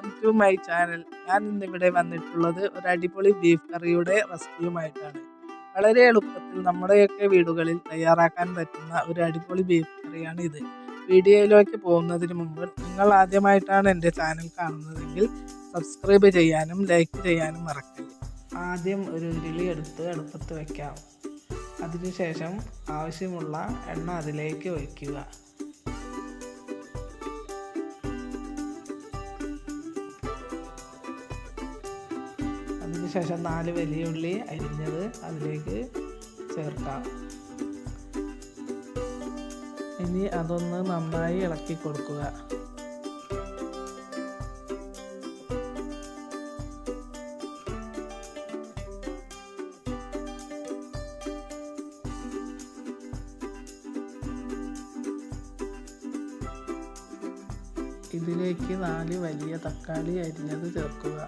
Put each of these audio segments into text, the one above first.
Welcome to my channel. ഞാൻ ഇന്നിവിടെ വന്നിട്ടുള്ളത് ഒരു അടിപൊളി ബീഫ് കറിയുടെ റെസിപ്പിയുമായിട്ടാണ്. വളരെ എളുപ്പത്തിൽ നമ്മുടെയൊക്കെ വീടുകളിൽ തയ്യാറാക്കാൻ പറ്റുന്ന ഒരു അടിപൊളി ബീഫ് കറിയാണ് ഇത്. വീഡിയോയിലേക്ക് പോകുന്നതിന് മുമ്പ് നിങ്ങൾ ആദ്യമായിട്ടാണ് എന്റെ ചാനൽ കാണുന്നതെങ്കിൽ സബ്സ്ക്രൈബ് ചെയ്യാനും ലൈക്ക് ചെയ്യാനും മറക്കരുത് ആദ്യം ഒരു ഉരുളി എടുത്ത് അടുപ്പത്ത് വയ്ക്കാം അതിനുശേഷം ആവശ്യമുള്ള എണ്ണ അതിലേക്ക് ഒഴിക്കുക. അതിനുശേഷം നാല് വലിയ ഉള്ളി അരിഞ്ഞത് അതിലേക്ക് ചേർക്കാം. ഇനി അതൊന്ന് നന്നായി ഇളക്കി കൊടുക്കുക. ഇതിലേക്ക് നാല് വലിയ തക്കാളി അരിഞ്ഞത് ചേർക്കുക.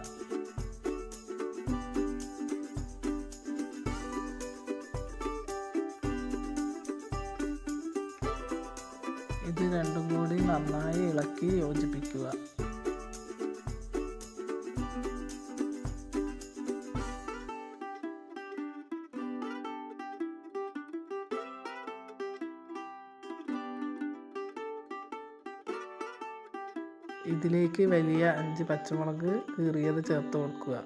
ഇത് രണ്ടും കൂടി നന്നായി ഇളക്കി യോജിപ്പിക്കുക. ഇതിലേക്ക് വലിയ അഞ്ച് പച്ചമുളക് കീറിയത് ചേർത്ത് കൊടുക്കുക.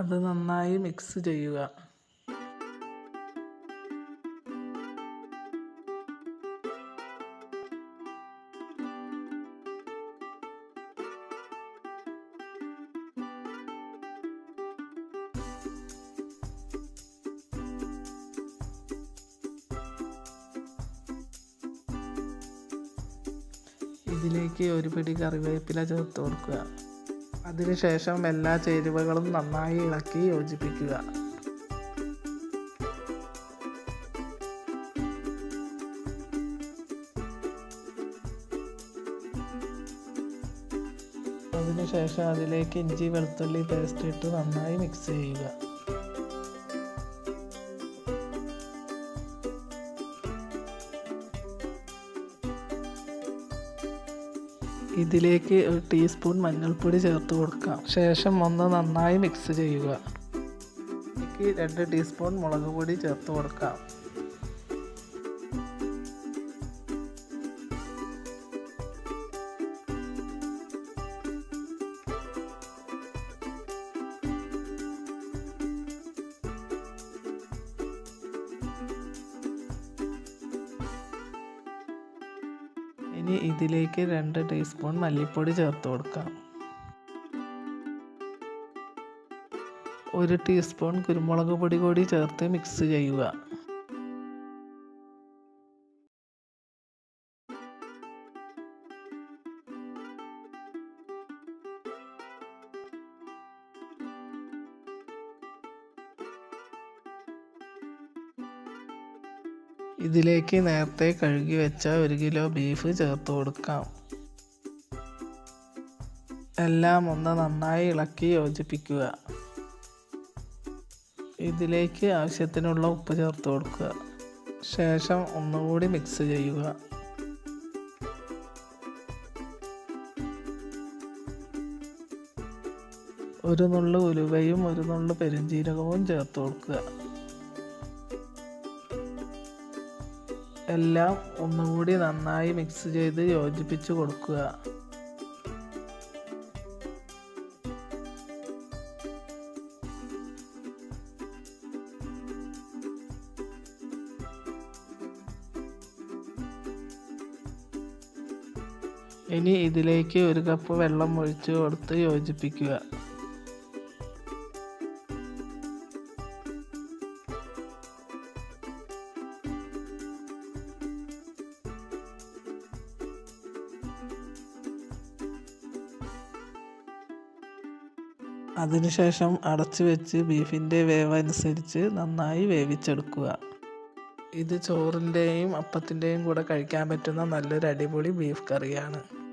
അത് നന്നായി മിക്സ് ചെയ്യുക. ഇതിലേക്ക് ഒരു പിടി കറിവേപ്പില ചേർത്ത് കൊടുക്കുക. അതിനുശേഷം എല്ലാ ചേരുവകളും നന്നായി ഇളക്കി യോജിപ്പിക്കുക. അതിനുശേഷം അതിലേക്ക് ഇഞ്ചി വെളുത്തുള്ളി പേസ്റ്റ് ഇട്ട് നന്നായി മിക്സ് ചെയ്യുക. ഇതിലേക്ക് ഒരു ടീസ്പൂൺ മഞ്ഞൾപ്പൊടി ചേർത്ത് കൊടുക്കാം. ശേഷം ഒന്ന് നന്നായി മിക്സ് ചെയ്യുക. ഇതിലേക്ക് രണ്ട് ടീസ്പൂൺ മുളക് പൊടി ചേർത്ത് കൊടുക്കാം. ഇനി ഇതിലേക്ക് രണ്ട് ടീസ്പൂൺ മല്ലിപ്പൊടി ചേർത്ത് കൊടുക്കാം. ഒരു ടീസ്പൂൺ കുരുമുളക് പൊടി കൂടി ചേർത്ത് മിക്സ് ചെയ്യുക. ഇതിലേക്ക് നേരത്തെ കഴുകി വെച്ച ഒരു കിലോ ബീഫ് ചേർത്ത് കൊടുക്കാം. എല്ലാം ഒന്ന് നന്നായി ഇളക്കി യോജിപ്പിക്കുക. ഇതിലേക്ക് ആവശ്യത്തിനുള്ള ഉപ്പ് ചേർത്ത് കൊടുക്കുക. ശേഷം ഒന്നുകൂടി മിക്സ് ചെയ്യുക. ഒരു നുള്ളു ഉലുവയും ഒരു നുള്ളു പെരുംജീരകവും ചേർത്ത് കൊടുക്കുക. എല്ലാം ഒന്നുകൂടി നന്നായി മിക്സ് ചെയ്ത് യോജിപ്പിച്ച് കൊടുക്കുക. ഇനി ഇതിലേക്ക് ഒരു കപ്പ് വെള്ളം ഒഴിച്ച് കൊടുത്ത് യോജിപ്പിക്കുക. അതിനുശേഷം അടച്ചു വെച്ച് ബീഫിന്റെ വേവ് അനുസരിച്ച് നന്നായി വേവിച്ചെടുക്കുക. ഇത് ചോറിന്റെയും അപ്പത്തിന്റെയും കൂടെ കഴിക്കാൻ പറ്റുന്ന നല്ലൊരു അടിപൊളി ബീഫ് കറിയാണ്.